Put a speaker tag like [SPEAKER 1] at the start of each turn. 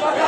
[SPEAKER 1] 빨리 아,